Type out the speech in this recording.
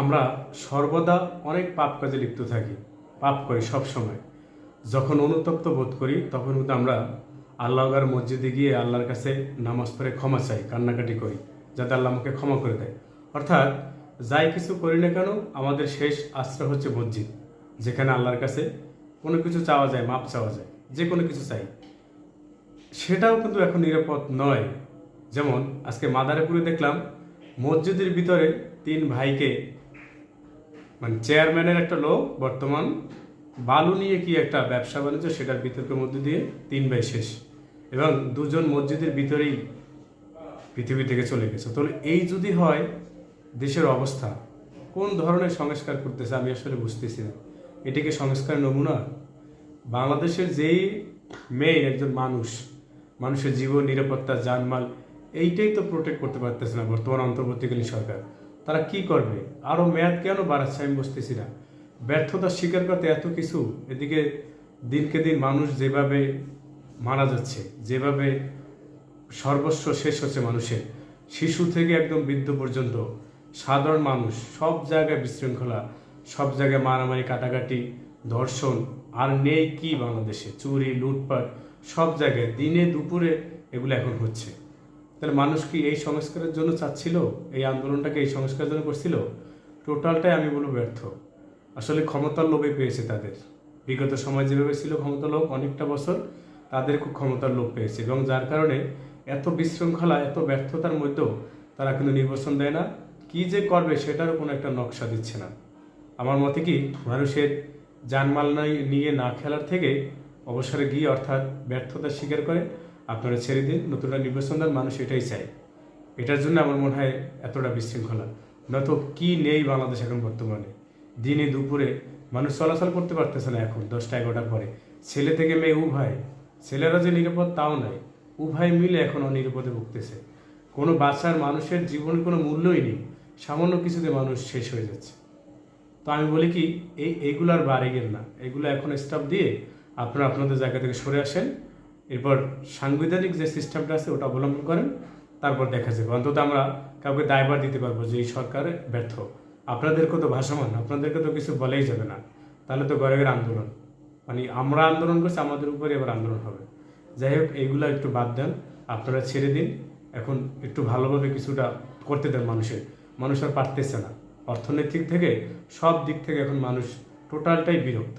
আমরা সর্বদা অনেক পাপ কাজে লিপ্ত থাকি, পাপ করি সব সময়। যখন অনুতপ্ত বোধ করি, তখন কিন্তু আমরা আল্লাহগার মসজিদে গিয়ে আল্লাহর কাছে নামাজ পড়ে ক্ষমা চাই, কান্নাকাটি করি, যাতে আল্লাহ আমাকে ক্ষমা করে দেয়। অর্থাৎ যাই কিছু করি না কেন, আমাদের শেষ আশ্রয় হচ্ছে মসজিদ, যেখানে আল্লাহর কাছে কোনো কিছু চাওয়া যায়, মাপ চাওয়া যায়, যে কোনো কিছু চাই। সেটাও কিন্তু এখন নিরাপদ নয়। যেমন আজকে মাদারীপুরে দেখলাম, মসজিদের ভিতরে তিন ভাইকে মানে চেয়ারম্যানের একটা লোক বর্তমান বালু নিয়ে কি একটা ব্যবসা বাণিজ্য, সেটার বিতর্কের মধ্যে দিয়ে তিন ভাই শেষ। এবং দুজন মসজিদের ভিতরেই পৃথিবী থেকে চলে গেছে। তাহলে এই যদি হয়, দেশের অবস্থা কোন ধরনের সংস্কার করতেছে আমি আসলে বুঝতেছি না। এটিকে সংস্কার নমুনা? বাংলাদেশের যেই মেইন একজন মানুষ, মানুষের জীবন, নিরাপত্তা, জানমাল, এইটাই তো প্রোটেক্ট করতে পারতেছে না বর্তমান অন্তর্বর্তীকালীন সরকার। তারা কি করবে? আরও মেয়াদ কেন বাড়াচ্ছে? আমি বুঝতেছি না। ব্যর্থতা স্বীকার করতে এত কিছু? এদিকে দিনকে দিন মানুষ যেভাবে মারা যাচ্ছে, যেভাবে সর্বস্ব শেষ হচ্ছে মানুষের, শিশু থেকে একদম বৃদ্ধ পর্যন্ত, সাধারণ মানুষ, সব জায়গায় বিশৃঙ্খলা, সব জায়গায় মারামারি, কাটাকাটি, ধর্ষণ, আর নেই কি বাংলাদেশে? চুরি, লুটপাট, সব জায়গায় দিনে দুপুরে এগুলো এখন হচ্ছে। তাহলে মানুষ কি এই সংস্কারের জন্য চাচ্ছিল? এই আন্দোলনটাকে এই সংস্কারের জন্য করছিল? টোটালটাই আমি বলব ব্যর্থ। আসলে ক্ষমতার লোভে পেয়েছে তাদের। বিগত সময় যেভাবে ছিল ক্ষমতার লোভ, অনেকটা বছর তাদের খুব ক্ষমতার লোভ পেয়েছে এবং যার কারণে এত বিশৃঙ্খলা, এত ব্যর্থতার মধ্যেও তারা কিন্তু নির্বাচন দেয় না। কি যে করবে সেটারও কোনো একটা নকশা দিচ্ছে না। আমার মতে কি, মানুষের জানমাল নিয়ে না খেলার থেকে অবসরে গিয়ে অর্থাৎ ব্যর্থতা স্বীকার করে। আপনারা ছেড়ে দিন নতুন একটা নির্বাচন দেন মানুষ এটাই চায়। এটার জন্য আমার মনে হয় এতটা বিশৃঙ্খলা। নয়তো কি নেই বাংলাদেশ এখন বর্তমানে? দিনে দুপুরে মানুষ চলাচল করতে পারতেছে না এখন, দশটা এগারোটার পরে। ছেলে থেকে মেয়ে, উভয়। ছেলেরা যে নিরাপদ তাও নাই। উভয় মিলে এখন অনিরাপদে ভুগতেছে। কোনো বাচ্চার মানুষের জীবনের কোনো মূল্যই নেই। সামান্য কিছুতে মানুষ শেষ হয়ে যাচ্ছে। তো আমি বলি কি, এই এগুলো আর বাড়ে গেল না। এগুলো এখন স্টাফ দিয়ে আপনারা আপনাদের জায়গা থেকে সরে আসেন। এরপর সাংবিধানিক যে সিস্টেমটা আছে ওটা অবলম্বন করেন, তারপর দেখা যাবে। অন্তত আমরা কাউকে দায়ভার দিতে পারব যে এই সরকার ব্যর্থ। আপনাদেরকে তো ভাসমান, আপনাদেরকে তো কিছু বলেই যাবে না। তাহলে তো গরিবের আন্দোলন। মানে আমরা আন্দোলন করছি, আমাদের উপরে এবার আন্দোলন হবে। যাই হোক, এইগুলো একটু বাদ দেন, আপনারা ছেড়ে দিন। এখন একটু ভালোভাবে কিছুটা করতে দেন মানুষের। মানুষ আর পারতেছে না। অর্থনৈতিক থেকে সব দিক থেকে এখন মানুষ টোটালটাই বিরক্ত।